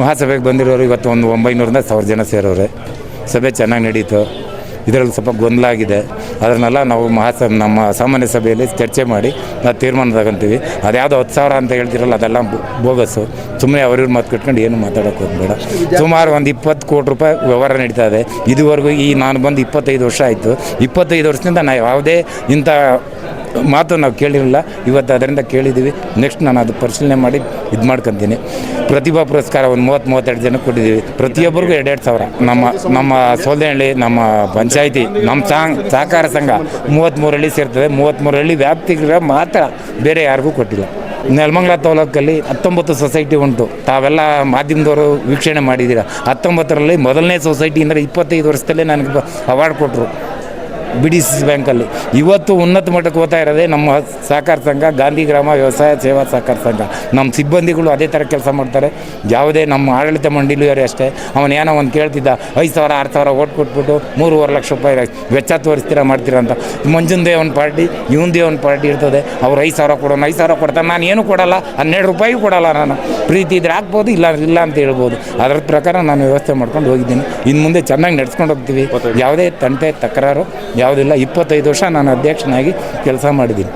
ಮಹಾಸಭೆಗೆ ಬಂದಿರೋರು ಇವತ್ತು ಒಂದು ಒಂಬೈನೂರಿಂದ ಸಾವಿರ ಜನ ಸೇರೋರೆ. ಸಭೆ ಚೆನ್ನಾಗಿ ನಡೀತು. ಇದರಲ್ಲಿ ಸ್ವಲ್ಪ ಗೊಂದಲ ಆಗಿದೆ. ಅದನ್ನೆಲ್ಲ ನಾವು ಮಹಾಸ ನಮ್ಮ ಸಾಮಾನ್ಯ ಸಭೆಯಲ್ಲಿ ಚರ್ಚೆ ಮಾಡಿ ನಾವು ತೀರ್ಮಾನ ತಗೊಂತೀವಿ ಅದ್ಯಾವುದೋ ಹತ್ತು ಸಾವಿರ ಅಂತ ಹೇಳ್ತಿರಲ್ಲ, ಅದೆಲ್ಲ ಬೋಗಸ್ಸು. ಸುಮ್ಮನೆ ಅವ್ರಿವ್ರ ಮಾತು ಕಟ್ಕೊಂಡು ಏನು ಮಾತಾಡೋಕೆ ಹೋಗ್ಬೇಡ. ಸುಮಾರು ಒಂದು ಇಪ್ಪತ್ತು ಕೋಟಿ ರೂಪಾಯಿ ವ್ಯವಹಾರ ನಡೀತಾ ಇದೆ. ಇದುವರೆಗೂ ಈ ನಾನು ಬಂದು ಇಪ್ಪತ್ತೈದು ವರ್ಷ ಆಯಿತು. ಇಪ್ಪತ್ತೈದು ವರ್ಷದಿಂದ ನಾವು ಯಾವುದೇ ಇಂಥ ಮಾತು ನಾವು ಕೇಳಿರಲಿಲ್ಲ. ಇವತ್ತು ಅದರಿಂದ ಕೇಳಿದ್ದೀವಿ. ನೆಕ್ಸ್ಟ್ ನಾನು ಅದು ಪರಿಶೀಲನೆ ಮಾಡಿ ಇದು ಮಾಡ್ಕೊತೀನಿ. ಪ್ರತಿಭಾ ಪುರಸ್ಕಾರ ಒಂದು ಮೂವತ್ತು ಮೂವತ್ತೆರಡು ಜನಕ್ಕೆ ಕೊಟ್ಟಿದ್ದೀವಿ. ಪ್ರತಿಯೊಬ್ಬರಿಗೂ ಎರಡೆರಡು ಸಾವಿರ. ನಮ್ಮ ನಮ್ಮ ಸೋದೆಹಳ್ಳಿ ನಮ್ಮ ಪಂಚಾಯಿತಿ, ನಮ್ಮ ಸಾಂಗ್ ಸಹಕಾರ ಸಂಘ ಮೂವತ್ತ್ಮೂರು ಹಳ್ಳಿ ಸೇರ್ತದೆ. ಮೂವತ್ತ್ಮೂರು ಹಳ್ಳಿ ವ್ಯಾಪ್ತಿಗೆ ಮಾತ್ರ ಬೇರೆ ಯಾರಿಗೂ ಕೊಟ್ಟಿಲ್ಲ. ನೆಲಮಂಗಲ ತಾಲೂಕಲ್ಲಿ ಹತ್ತೊಂಬತ್ತು ಸೊಸೈಟಿ ಉಂಟು. ತಾವೆಲ್ಲ ಮಾಧ್ಯಮದವರು ವೀಕ್ಷಣೆ ಮಾಡಿದ್ದೀರಾ? ಹತ್ತೊಂಬತ್ತರಲ್ಲಿ ಮೊದಲನೇ ಸೊಸೈಟಿ ಅಂದರೆ ಇಪ್ಪತ್ತೈದು ವರ್ಷದಲ್ಲೇ ನನಗೆ ಅವಾರ್ಡ್ ಕೊಟ್ಟರು ಬಿ ಡಿ ಸಿ ಬ್ಯಾಂಕಲ್ಲಿ. ಇವತ್ತು ಉನ್ನತ ಮಟ್ಟಕ್ಕೆ ಹೋಗ್ತಾ ಇರೋದೇ ನಮ್ಮ ಸಹಕಾರ ಸಂಘ ಗಾಂಧಿ ಗ್ರಾಮ ವ್ಯವಸಾಯ ಸೇವಾ ಸಹಕಾರ ಸಂಘ. ನಮ್ಮ ಸಿಬ್ಬಂದಿಗಳು ಅದೇ ಥರ ಕೆಲಸ ಮಾಡ್ತಾರೆ. ಯಾವುದೇ ನಮ್ಮ ಆಡಳಿತ ಮಂಡಳಿಯವರು ಅಷ್ಟೇ. ಅವನು ಏನೋ ಒಂದು ಕೇಳ್ತಿದ್ದ ಐದು ಸಾವಿರ ಆರು ಸಾವಿರ ಓಟ್ ಕೊಟ್ಬಿಟ್ಟು ಮೂರುವರೆ ಲಕ್ಷ ರೂಪಾಯಿ ವೆಚ್ಚ ತೋರಿಸ್ತೀರಾ ಮಾಡ್ತೀರಾ ಅಂತ. ಮಂಜುಂದೇ ಒಂದು ಪಾರ್ಟಿ ಇವಂದೇ ಒಂದು ಪಾರ್ಟಿ ಇರ್ತದೆ. ಅವ್ರು ಐದು ಸಾವಿರ ಕೊಡೋಣ ಐದು ಸಾವಿರ ಕೊಡ್ತಾನೆ ನಾನು ಏನು ಕೊಡಲ್ಲ ಹನ್ನೆರಡು ರೂಪಾಯಿ ಕೊಡಲ್ಲ ನಾನು. ಪ್ರೀತಿ ಇದ್ರೆ ಆಗ್ಬೋದು ಇಲ್ಲ ಇಲ್ಲ ಅಂತ ಹೇಳ್ಬೋದು. ಅದರ ಪ್ರಕಾರ ನಾನು ವ್ಯವಸ್ಥೆ ಮಾಡ್ಕೊಂಡು ಹೋಗಿದ್ದೀನಿ. ಇನ್ನು ಮುಂದೆ ಚೆನ್ನಾಗಿ ನಡೆಸ್ಕೊಂಡು ಹೋಗ್ತೀವಿ. ಯಾವುದೇ ತಂಟೆ ತಕರಾರು ಯಾವುದಿಲ್ಲ. ಇಪ್ಪತ್ತೈದು ವರ್ಷ ನಾನು ಅಧ್ಯಕ್ಷನಾಗಿ ಕೆಲಸ ಮಾಡಿದ್ದೀನಿ.